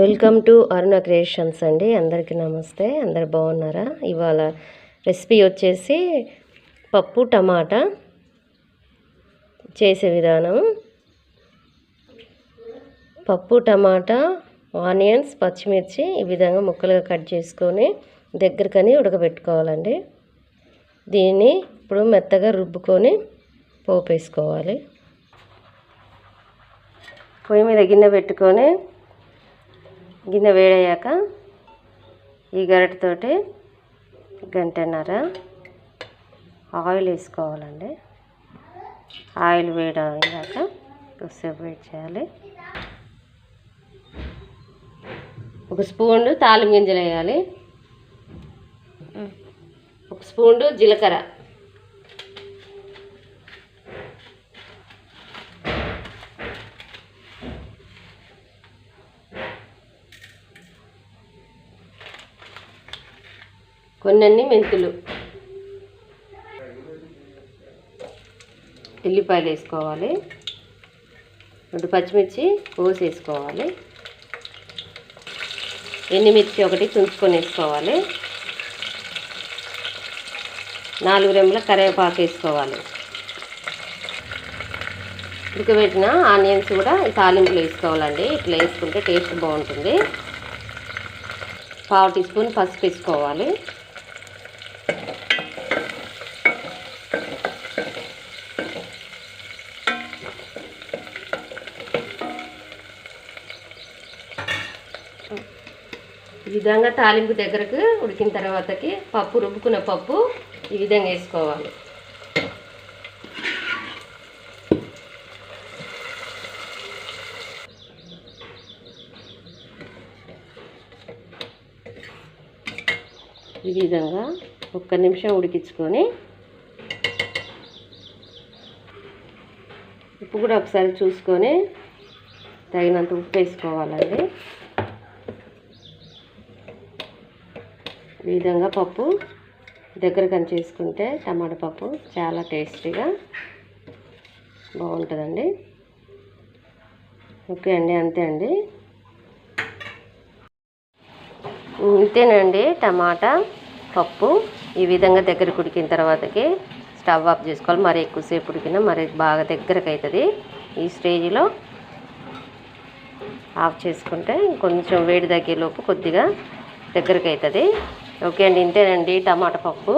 Welcome to Aruna creations అండి. అందరికీ నమస్తే. అందరు బాగున్నారా? ఇవాళ రెసిపీ వచ్చేసి పప్పు టమాటా చేసే విధానం. పప్పు టమాటా ఆనియన్స్ పచ్చిమిర్చి ఈ విధంగా ముక్కలుగా కట్ చేసుకొని దగ్గరకని ఉడకబెట్టుకోవాలండి. దీన్ని ఇప్పుడు మెత్తగా రుబ్బుకొని పోపు వేసుకోవాలి. పొయ్యి మీద గిన్నె పెట్టుకొని గిన్నె వేడయ్యాక ఈ గరిటతోటి గంటన్నర ఆయిల్ వేసుకోవాలండి. ఆయిల్ వేడయ్యాక కొద్దిసేపు వెయిట్ చేయాలి. ఒక స్పూన్ తాలిం గింజలు వేయాలి. ఒక స్పూన్ జీలకర్ర. కొన్నన్ని మెంతులు. ఉల్లిపాయలు వేసుకోవాలి. రెండు పచ్చిమిర్చి కోసి వేసుకోవాలి. ఎండుమిర్చి ఒకటి తుంచుకొని వేసుకోవాలి. నాలుగు రెమ్మల కరివేపాకు వేసుకోవాలి. ఉడకబెట్టిన ఆనియన్స్ కూడా తాలింపులో వేసుకోవాలండి. ఇట్లా వేసుకుంటే టేస్ట్ బాగుంటుంది. పావు టీ స్పూన్ పసుపు వేసుకోవాలి. విధంగా తాలింపు దగ్గరకు ఉడికిన తర్వాతకి పప్పు రుబ్బుకున్న పప్పు ఈ విధంగా వేసుకోవాలి. ఈ విధంగా ఒక్క నిమిషం ఉడికించుకొని ఉప్పు కూడా ఒకసారి చూసుకొని తగినంత ఉప్పు వేసుకోవాలండి. ఈ విధంగా పప్పు దగ్గర కని చేసుకుంటే టమాటా పప్పు చాలా టేస్టీగా బాగుంటుందండి. ఓకే అండి అంతే అండి. ఇంతేనండి టమాటా పప్పు ఈ విధంగా దగ్గర ఉడికిన తర్వాతకి స్టవ్ ఆఫ్ చేసుకోవాలి. మరి ఎక్కువసేపు ఉడికినా మరి బాగా దగ్గరకు అవుతుంది ఈ స్టేజ్లో ఆఫ్ చేసుకుంటే కొంచెం వేడి తగ్గేలోపు కొద్దిగా దగ్గరకు అవుతుంది ఓకే అండి ఇంతేనండి టమాటా పప్పు.